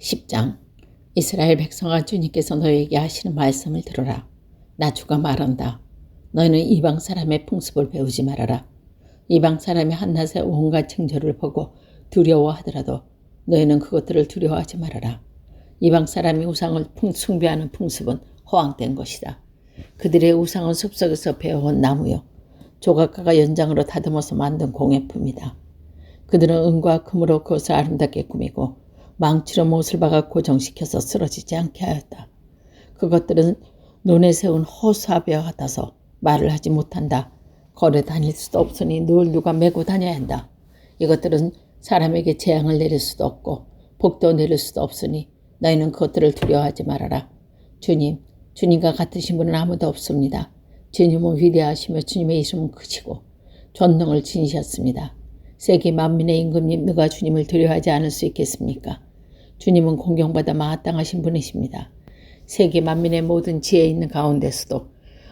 10장 이스라엘 백성아 주님께서 너에게 하시는 말씀을 들어라. 나 주가 말한다. 너희는 이방 사람의 풍습을 배우지 말아라. 이방 사람이 한낮에 온갖 징조를 보고 두려워하더라도 너희는 그것들을 두려워하지 말아라. 이방 사람이 우상을 숭배하는 풍습은 허황된 것이다. 그들의 우상은 숲속에서 베어온 나무요. 조각가가 연장으로 다듬어서 만든 공예품이다. 그들은 은과 금으로 그것을 아름답게 꾸미고 망치로 못을 박아 고정시켜서 쓰러지지 않게 하였다. 그것들은 논에 세운 호수아비와 같아서 말을 하지 못한다. 걸어 다닐 수도 없으니 늘 누가 메고 다녀야 한다. 이것들은 사람에게 재앙을 내릴 수도 없고 복도 내릴 수도 없으니 너희는 그것들을 두려워하지 말아라. 주님, 주님과 같으신 분은 아무도 없습니다. 주님은 위대하시며 주님의 이름은 크시고 전능을 지니셨습니다. 세계 만민의 임금님 누가 주님을 두려워하지 않을 수 있겠습니까? 주님은 공경받아 마땅하신 분이십니다. 세계 만민의 모든 지혜 있는 가운데서도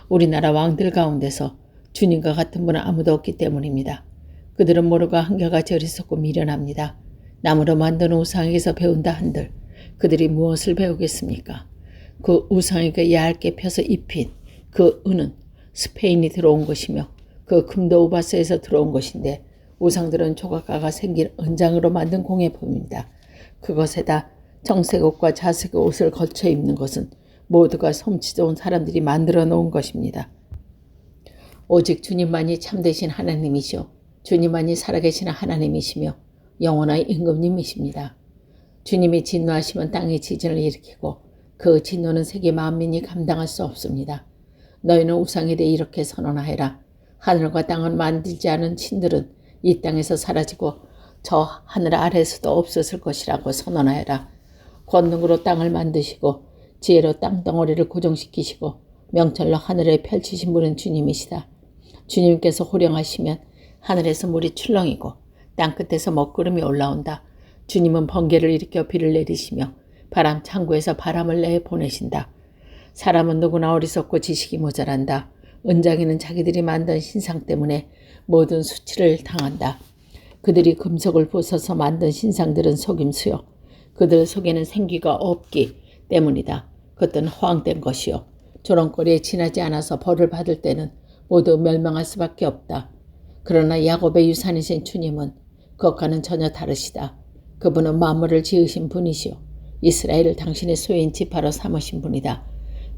우리나라 왕들 가운데서 주님과 같은 분은 아무도 없기 때문입니다. 그들은 모르가 한결같이 어리석고 미련합니다. 나무로 만든 우상에게서 배운다 한들 그들이 무엇을 배우겠습니까? 그 우상에게 얇게 펴서 입힌 그 은은 스페인이 들어온 것이며 그 금도 우바스에서 들어온 것인데 우상들은 조각가가 생긴 은장으로 만든 공예품입니다. 그것에다 정색 옷과 자색 옷을 걸쳐 입는 것은 모두가 솜씨 좋은 사람들이 만들어 놓은 것입니다. 오직 주님만이 참되신 하나님이시오. 주님만이 살아계시는 하나님이시며 영원한 임금님이십니다. 주님이 진노하시면 땅에 지진을 일으키고 그 진노는 세계 만민이 감당할 수 없습니다. 너희는 우상에 대해 이렇게 선언하여라. 하늘과 땅을 만들지 않은 신들은 이 땅에서 사라지고 저 하늘 아래에서도 없었을 것이라고 선언하여라. 권능으로 땅을 만드시고 지혜로 땅덩어리를 고정시키시고 명철로 하늘에 펼치신 분은 주님이시다. 주님께서 호령하시면 하늘에서 물이 출렁이고 땅끝에서 먹구름이 올라온다. 주님은 번개를 일으켜 비를 내리시며 바람 창구에서 바람을 내 보내신다. 사람은 누구나 어리석고 지식이 모자란다. 은장이는 자기들이 만든 신상 때문에 모든 수치를 당한다. 그들이 금속을 부숴서 만든 신상들은 속임수요. 그들 속에는 생기가 없기 때문이다. 그것은 허황된 것이요. 조롱거리에 지나지 않아서 벌을 받을 때는 모두 멸망할 수밖에 없다. 그러나 야곱의 유산이신 주님은 그것과는 전혀 다르시다. 그분은 만물을 지으신 분이시오. 이스라엘을 당신의 소인 지파로 삼으신 분이다.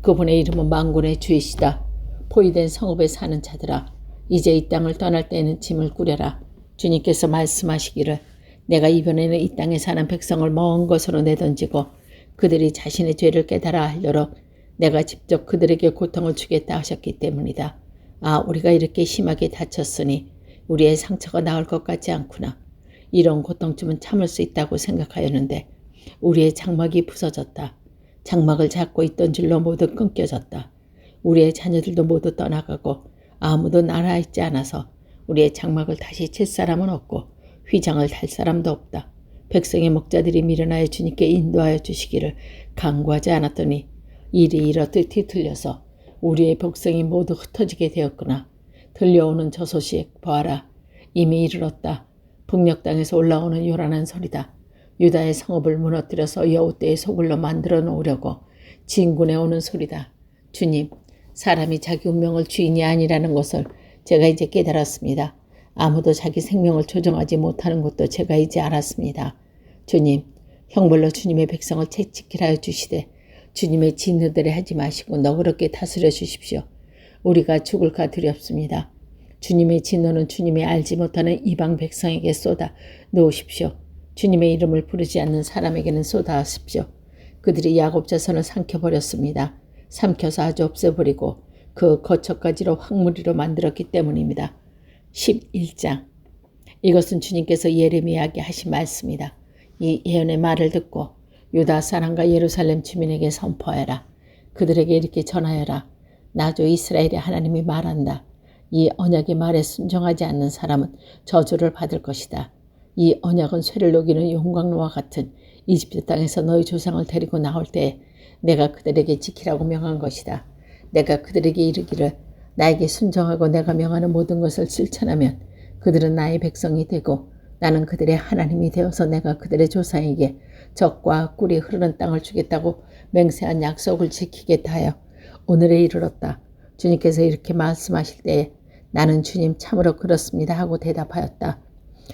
그분의 이름은 만군의 주이시다. 포위된 성읍에 사는 자들아 이제 이 땅을 떠날 때에는 짐을 꾸려라. 주님께서 말씀하시기를 내가 이번에는 이 땅에 사는 백성을 먼 곳으로 내던지고 그들이 자신의 죄를 깨달아 알도록 내가 직접 그들에게 고통을 주겠다 하셨기 때문이다. 아, 우리가 이렇게 심하게 다쳤으니 우리의 상처가 나을 것 같지 않구나. 이런 고통쯤은 참을 수 있다고 생각하였는데 우리의 장막이 부서졌다. 장막을 잡고 있던 줄로 모두 끊겨졌다. 우리의 자녀들도 모두 떠나가고 아무도 날아있지 않아서 우리의 장막을 다시 칠 사람은 없고 휘장을 달 사람도 없다. 백성의 목자들이 미련하여 주님께 인도하여 주시기를 강구하지 않았더니 일이 이렇듯 뒤틀려서 우리의 복성이 모두 흩어지게 되었구나. 들려오는 저 소식 보아라. 이미 이르렀다. 북녘 땅에서 올라오는 요란한 소리다. 유다의 성읍을 무너뜨려서 여우떼의 소굴로 만들어 놓으려고 진군해 오는 소리다. 주님, 사람이 자기 운명을 주인이 아니라는 것을 제가 이제 깨달았습니다. 아무도 자기 생명을 조정하지 못하는 것도 제가 이제 알았습니다. 주님, 형벌로 주님의 백성을 채찍질 하여 주시되 주님의 진노들에 하지 마시고 너그럽게 다스려 주십시오. 우리가 죽을까 두렵습니다. 주님의 진노는 주님의 알지 못하는 이방 백성에게 쏟아 놓으십시오. 주님의 이름을 부르지 않는 사람에게는 쏟아하십시오. 그들이 야곱 자손을 삼켜버렸습니다. 삼켜서 아주 없애버리고 그 거처까지로 황무리로 만들었기 때문입니다. 11장 이것은 주님께서 예레미야에게 하신 말씀이다. 이 예언의 말을 듣고 유다 사람과 예루살렘 주민에게 선포하여라. 그들에게 이렇게 전하여라. 나주 이스라엘의 하나님이 말한다. 이 언약의 말에 순종하지 않는 사람은 저주를 받을 것이다. 이 언약은 쇠를 녹이는 용광로와 같은 이집트 땅에서 너희 조상을 데리고 나올 때 내가 그들에게 지키라고 명한 것이다. 내가 그들에게 이르기를 나에게 순종하고 내가 명하는 모든 것을 실천하면 그들은 나의 백성이 되고 나는 그들의 하나님이 되어서 내가 그들의 조상에게 적과 꿀이 흐르는 땅을 주겠다고 맹세한 약속을 지키겠다 하여 오늘에 이르렀다. 주님께서 이렇게 말씀하실 때에 나는 주님 참으로 그렇습니다 하고 대답하였다.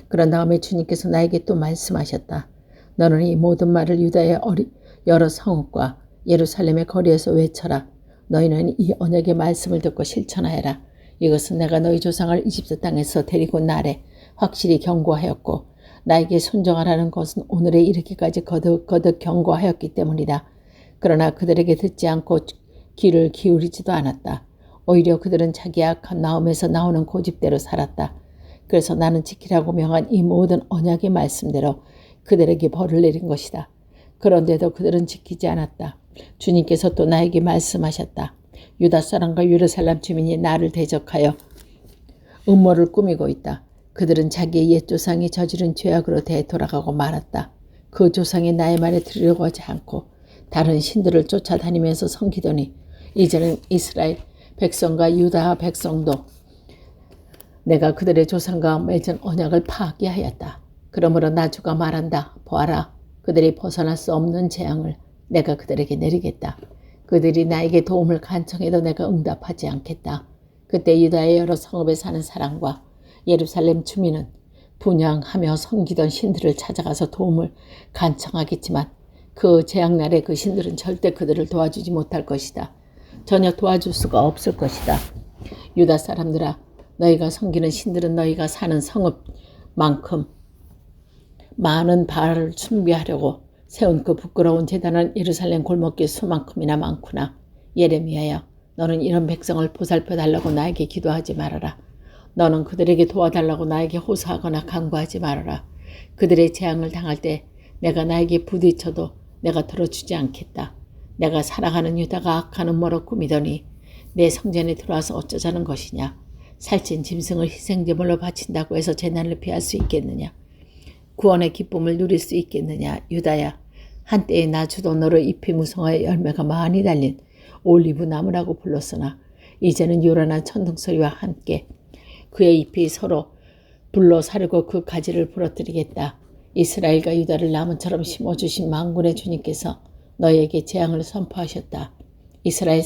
그런 다음에 주님께서 나에게 또 말씀하셨다. 너는 이 모든 말을 유다의 어리, 여러 성읍과 예루살렘의 거리에서 외쳐라. 너희는 이 언약의 말씀을 듣고 실천하여라. 이것은 내가 너희 조상을 이집트 땅에서 데리고 나래 확실히 경고하였고 나에게 순종하라는 것은 오늘에 이르기까지 거듭 거듭 경고하였기 때문이다. 그러나 그들에게 듣지 않고 귀를 기울이지도 않았다. 오히려 그들은 자기 악한 마음에서 나오는 고집대로 살았다. 그래서 나는 지키라고 명한 이 모든 언약의 말씀대로 그들에게 벌을 내린 것이다. 그런데도 그들은 지키지 않았다. 주님께서 또 나에게 말씀하셨다. 유다 사람과 예루살렘 주민이 나를 대적하여 음모를 꾸미고 있다. 그들은 자기의 옛 조상이 저지른 죄악으로 되돌아가고 말았다. 그 조상이 나의 말에 들으려고 하지 않고 다른 신들을 쫓아다니면서 섬기더니 이제는 이스라엘 백성과 유다 백성도 내가 그들의 조상과 맺은 언약을 파괴하였다. 그러므로 나주가 말한다. 보아라. 그들이 벗어날 수 없는 재앙을 내가 그들에게 내리겠다. 그들이 나에게 도움을 간청해도 내가 응답하지 않겠다. 그때 유다의 여러 성읍에 사는 사람과 예루살렘 주민은 분양하며 섬기던 신들을 찾아가서 도움을 간청하겠지만 그 재앙날에 그 신들은 절대 그들을 도와주지 못할 것이다. 전혀 도와줄 수가 없을 것이다. 유다 사람들아, 너희가 섬기는 신들은 너희가 사는 성읍만큼 많은 발을 준비하려고 세운 그 부끄러운 재단은 예루살렘 골목길 수만큼이나 많구나. 예레미야야, 너는 이런 백성을 보살펴 달라고 나에게 기도하지 말아라. 너는 그들에게 도와달라고 나에게 호소하거나 강구하지 말아라. 그들의 재앙을 당할 때 내가 나에게 부딪혀도 내가 들어주지 않겠다. 내가 살아가는 유다가 악한 음모로 꾸미더니 내 성전에 들어와서 어쩌자는 것이냐. 살찐 짐승을 희생제물로 바친다고 해서 재난을 피할 수 있겠느냐. 구원의 기쁨을 누릴 수 있겠느냐. 유다야, 한때의 나주도 너를 잎이 무성하여 열매가 많이 달린 올리브 나무라고 불렀으나 이제는 요란한 천둥 소리와 함께 그의 잎이 서로 불러 사르고 그 가지를 부러뜨리겠다. 이스라엘과 유다를 나무처럼 심어주신 망군의 주님께서 너에게 재앙을 선포하셨다. 이스라엘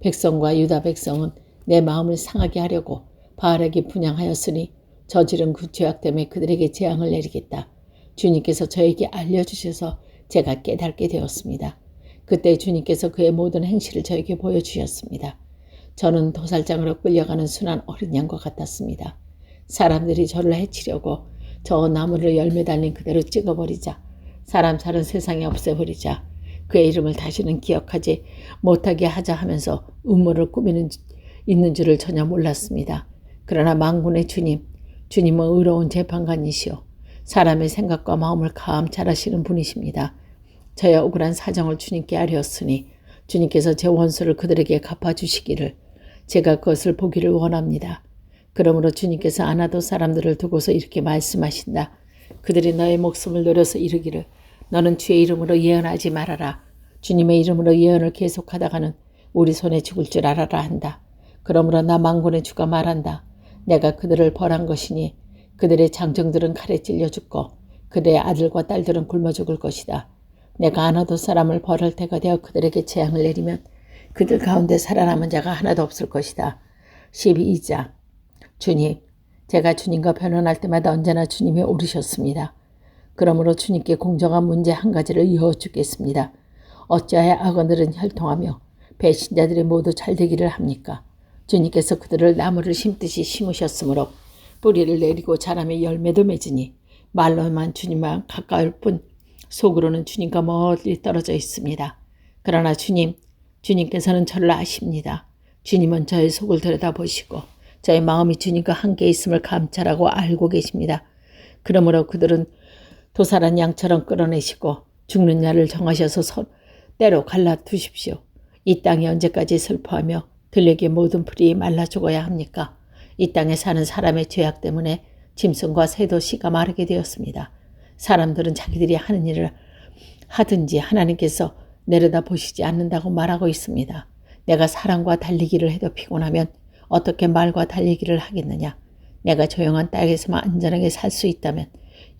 백성과 유다 백성은 내 마음을 상하게 하려고 바알에게 분양하였으니 저지른 그 죄악 때문에 그들에게 재앙을 내리겠다. 주님께서 저에게 알려주셔서 제가 깨닫게 되었습니다. 그때 주님께서 그의 모든 행실을 저에게 보여주셨습니다. 저는 도살장으로 끌려가는 순한 어린 양과 같았습니다. 사람들이 저를 해치려고 저 나무를 열매 달린 그대로 찍어버리자 사람 사는 세상에 없애버리자 그의 이름을 다시는 기억하지 못하게 하자 하면서 음모를 꾸미는 있는 줄을 전혀 몰랐습니다. 그러나 망군의 주님, 주님은 의로운 재판관이시오. 사람의 생각과 마음을 감 잘하시는 분이십니다. 저의 억울한 사정을 주님께 아뢰었으니 주님께서 제 원수를 그들에게 갚아주시기를 제가 그것을 보기를 원합니다. 그러므로 주님께서 아나도 사람들을 두고서 이렇게 말씀하신다. 그들이 너의 목숨을 노려서 이르기를 너는 주의 이름으로 예언하지 말아라. 주님의 이름으로 예언을 계속하다가는 우리 손에 죽을 줄 알아라 한다. 그러므로 나 망군의 주가 말한다. 내가 그들을 벌한 것이니 그들의 장정들은 칼에 찔려 죽고 그들의 아들과 딸들은 굶어 죽을 것이다. 내가 아나도 사람을 벌할 때가 되어 그들에게 재앙을 내리면 그들 가운데 살아남은 자가 하나도 없을 것이다. 12장 주님, 제가 주님과 변론할 때마다 언제나 주님이 오르셨습니다. 그러므로 주님께 공정한 문제 한 가지를 이어 주겠습니다. 어찌하여 악원들은 혈통하며 배신자들이 모두 잘 되기를 합니까? 주님께서 그들을 나무를 심듯이 심으셨으므로 뿌리를 내리고 자라며 열매도 맺으니 말로만 주님만 가까울 뿐 속으로는 주님과 멀리 떨어져 있습니다. 그러나 주님, 주님께서는 저를 아십니다. 주님은 저의 속을 들여다보시고 저의 마음이 주님과 함께 있음을 감찰하고 알고 계십니다. 그러므로 그들은 도살한 양처럼 끌어내시고 죽는 날을 정하셔서 손, 때로 갈라두십시오. 이 땅이 언제까지 슬퍼하며 들에게 모든 풀이 말라 죽어야 합니까? 이 땅에 사는 사람의 죄악 때문에 짐승과 새도 씨가 마르게 되었습니다. 사람들은 자기들이 하는 일을 하든지 하나님께서 내려다 보시지 않는다고 말하고 있습니다. 내가 사람과 달리기를 해도 피곤하면 어떻게 말과 달리기를 하겠느냐? 내가 조용한 땅에서만 안전하게 살 수 있다면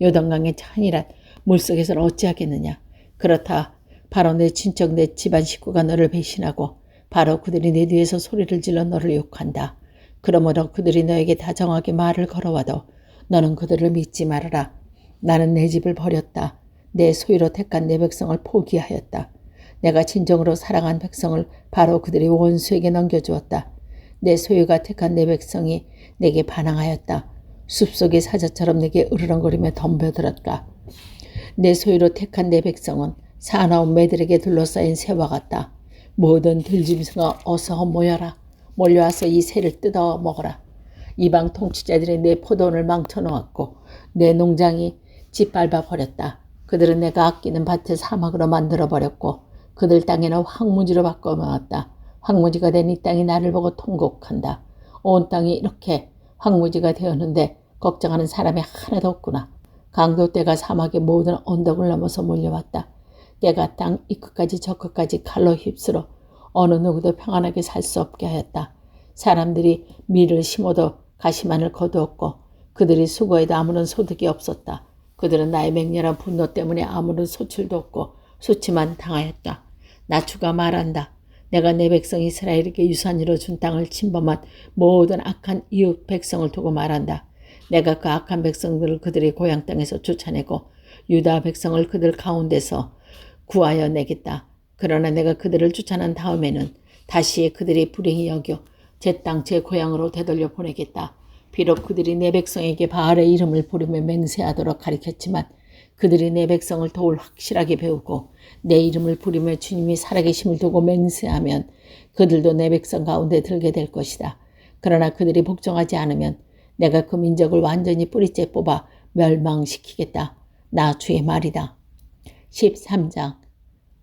요단강의 찬이란 물속에서는 어찌하겠느냐. 그렇다. 바로 내 친척 내 집안 식구가 너를 배신하고 바로 그들이 내 뒤에서 소리를 질러 너를 욕한다. 그러므로 그들이 너에게 다정하게 말을 걸어와도 너는 그들을 믿지 말아라. 나는 내 집을 버렸다. 내 소유로 택한 내 백성을 포기하였다. 내가 진정으로 사랑한 백성을 바로 그들의 원수에게 넘겨주었다. 내 소유가 택한 내 백성이 내게 반항하였다. 숲속의 사자처럼 내게 으르렁거리며 덤벼들었다. 내 소유로 택한 내 백성은 사나운 매들에게 둘러싸인 새와 같다. 모든 들짐승아 어서 모여라. 몰려와서 이 새를 뜯어 먹어라. 이방 통치자들이 내 포도원을 망쳐놓았고 내 농장이 짓밟아 버렸다. 그들은 내가 아끼는 밭을 사막으로 만들어 버렸고 그들 땅에는 황무지로 바꿔 놓았다. 황무지가 된 이 땅이 나를 보고 통곡한다. 온 땅이 이렇게 황무지가 되었는데 걱정하는 사람이 하나도 없구나. 강도 때가 사막의 모든 언덕을 넘어서 몰려왔다. 때가 땅 이 끝까지 저 끝까지 칼로 휩쓸어 어느 누구도 평안하게 살 수 없게 하였다. 사람들이 밀을 심어도 가시만을 거두었고 그들이 수고해도 아무런 소득이 없었다. 그들은 나의 맹렬한 분노 때문에 아무런 소출도 없고 수치만 당하였다. 나추가 말한다. 내가 내 백성 이스라엘에게 유산으로 준 땅을 침범한 모든 악한 이웃 백성을 두고 말한다. 내가 그 악한 백성들을 그들의 고향 땅에서 쫓아내고 유다 백성을 그들 가운데서 구하여 내겠다. 그러나 내가 그들을 쫓아낸 다음에는 다시 그들이 불행히 여겨 제 땅 제 고향으로 되돌려 보내겠다. 비록 그들이 내 백성에게 바알의 이름을 부르며 맹세하도록 가르쳤지만 그들이 내 백성을 더욱 확실하게 배우고 내 이름을 부르며 주님이 살아계심을 두고 맹세하면 그들도 내 백성 가운데 들게 될 것이다. 그러나 그들이 복종하지 않으면 내가 그 민족을 완전히 뿌리째 뽑아 멸망시키겠다. 나 주의 말이다. 13장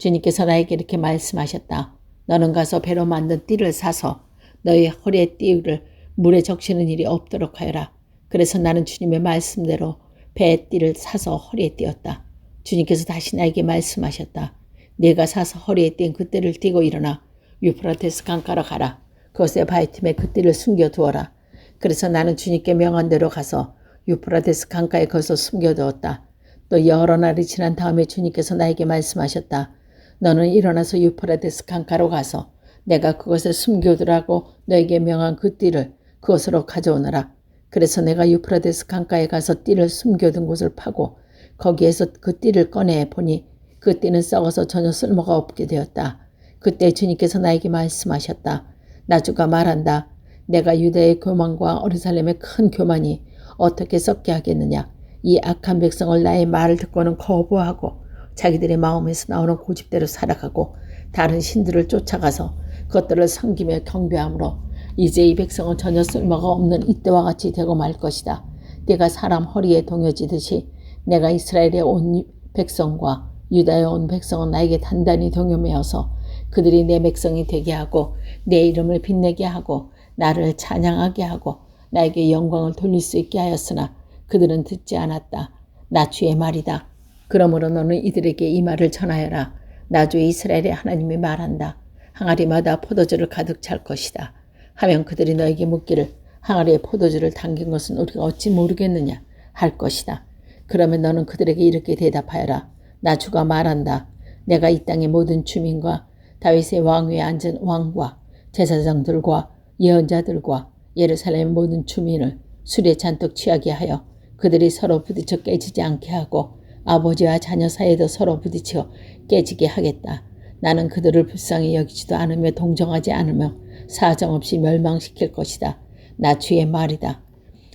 주님께서 나에게 이렇게 말씀하셨다. 너는 가서 배로 만든 띠를 사서 너의 허리에 띠를 물에 적시는 일이 없도록 하여라. 그래서 나는 주님의 말씀대로 배의 띠를 사서 허리에 띄었다. 주님께서 다시 나에게 말씀하셨다. 내가 사서 허리에 띈그 띠를 띠고 일어나 유프라테스 강가로 가라. 그것에 바이틈에 그 띠를 숨겨두어라. 그래서 나는 주님께 명한 대로 가서 유프라테스 강가에 거기서 숨겨두었다. 또 여러 날이 지난 다음에 주님께서 나에게 말씀하셨다. 너는 일어나서 유프라테스 강가로 가서 내가 그것에 숨겨두라고 너에게 명한 그 띠를 그것으로 가져오너라. 그래서 내가 유프라데스 강가에 가서 띠를 숨겨둔 곳을 파고 거기에서 그 띠를 꺼내 보니 그 띠는 썩어서 전혀 쓸모가 없게 되었다. 그때 주님께서 나에게 말씀하셨다. 나주가 말한다. 내가 유대의 교만과 어르살렘의 큰 교만이 어떻게 썩게 하겠느냐. 이 악한 백성을 나의 말을 듣고는 거부하고 자기들의 마음에서 나오는 고집대로 살아가고 다른 신들을 쫓아가서 그것들을 섬기며 경배함으로 이제 이 백성은 전혀 쓸모가 없는 이때와 같이 되고 말 것이다. 때가 사람 허리에 동여지듯이 내가 이스라엘의 온 백성과 유다의 온 백성은 나에게 단단히 동요매어서 그들이 내 백성이 되게 하고 내 이름을 빛내게 하고 나를 찬양하게 하고 나에게 영광을 돌릴 수 있게 하였으나 그들은 듣지 않았다. 나 주의 말이다. 그러므로 너는 이들에게 이 말을 전하여라. 나주 이스라엘의 하나님이 말한다. 항아리마다 포도주를 가득 찰 것이다. 하면 그들이 너에게 묻기를 항아리에 포도주를 담긴 것은 우리가 어찌 모르겠느냐 할 것이다. 그러면 너는 그들에게 이렇게 대답하여라. 나 주가 말한다. 내가 이 땅의 모든 주민과 다윗의 왕위에 앉은 왕과 제사장들과 예언자들과 예루살렘 모든 주민을 술에 잔뜩 취하게 하여 그들이 서로 부딪혀 깨지지 않게 하고 아버지와 자녀 사이에도 서로 부딪혀 깨지게 하겠다. 나는 그들을 불쌍히 여기지도 않으며 동정하지 않으며 사정없이 멸망시킬 것이다. 나 주의 말이다.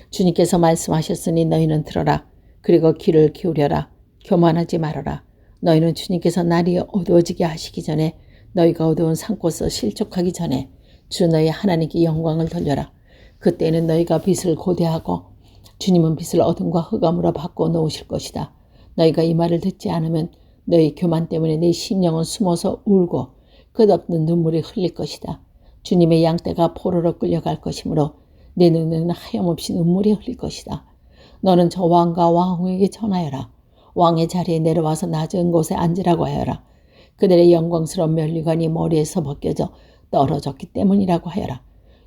주님께서 말씀하셨으니 너희는 들어라. 그리고 귀를 기울여라. 교만하지 말아라. 너희는 주님께서 날이 어두워지게 하시기 전에 너희가 어두운 산곳에서 실족하기 전에 주 너희 하나님께 영광을 돌려라. 그때는 너희가 빛을 고대하고 주님은 빛을 어둠과 흑암으로 바꿔 놓으실 것이다. 너희가 이 말을 듣지 않으면 너희 교만 때문에 내 심령은 숨어서 울고 끝없는 눈물이 흘릴 것이다. 주님의 양떼가 포로로 끌려갈 것이므로 내 눈에는 하염없이 눈물이 흘릴 것이다. 너는 저 왕과 왕후에게 전하여라. 왕의 자리에 내려와서 낮은 곳에 앉으라고 하여라. 그들의 영광스러운 면류관이 머리에서 벗겨져 떨어졌기 때문이라고 하여라.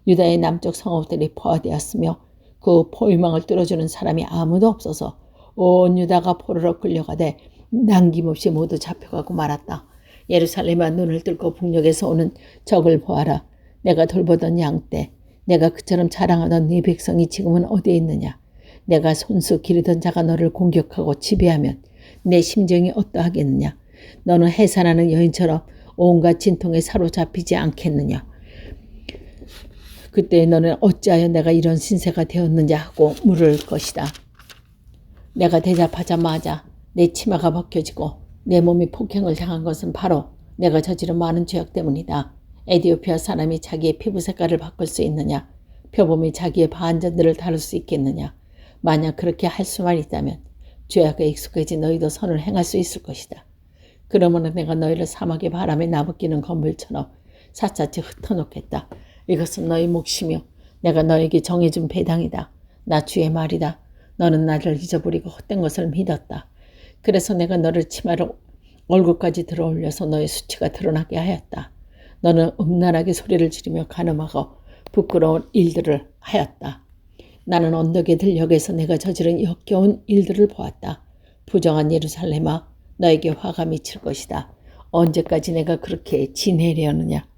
유다의 남쪽 성읍들이 포화되었으며 그 포위망을 뚫어주는 사람이 아무도 없어서 온 유다가 포로로 끌려가되 남김없이 모두 잡혀가고 말았다. 예루살렘아 눈을 뚫고 북녘에서 오는 적을 보아라. 내가 돌보던 양떼, 내가 그처럼 자랑하던 네 백성이 지금은 어디에 있느냐? 내가 손수 기르던 자가 너를 공격하고 지배하면 내 심정이 어떠하겠느냐? 너는 해산하는 여인처럼 온갖 진통에 사로잡히지 않겠느냐? 그때 너는 어찌하여 내가 이런 신세가 되었느냐 하고 물을 것이다. 내가 대답하자마자 내 치마가 벗겨지고 내 몸이 폭행을 당한 것은 바로 내가 저지른 많은 죄악 때문이다. 에디오피아 사람이 자기의 피부 색깔을 바꿀 수 있느냐? 표범이 자기의 반전들을 다룰 수 있겠느냐? 만약 그렇게 할 수만 있다면 죄악에 익숙해진 너희도 선을 행할 수 있을 것이다. 그러므로 내가 너희를 사막의 바람에 나부끼는 건물처럼 사차치 흩어놓겠다. 이것은 너희 몫이며 내가 너에게 정해준 배당이다. 나 주의 말이다. 너는 나를 잊어버리고 헛된 것을 믿었다. 그래서 내가 너를 치마로 얼굴까지 들어올려서 너의 수치가 드러나게 하였다. 너는 음란하게 소리를 지르며 가늠하고 부끄러운 일들을 하였다. 나는 언덕의 들녘에서 내가 저지른 역겨운 일들을 보았다. 부정한 예루살렘아, 너에게 화가 미칠 것이다. 언제까지 내가 그렇게 지내려느냐?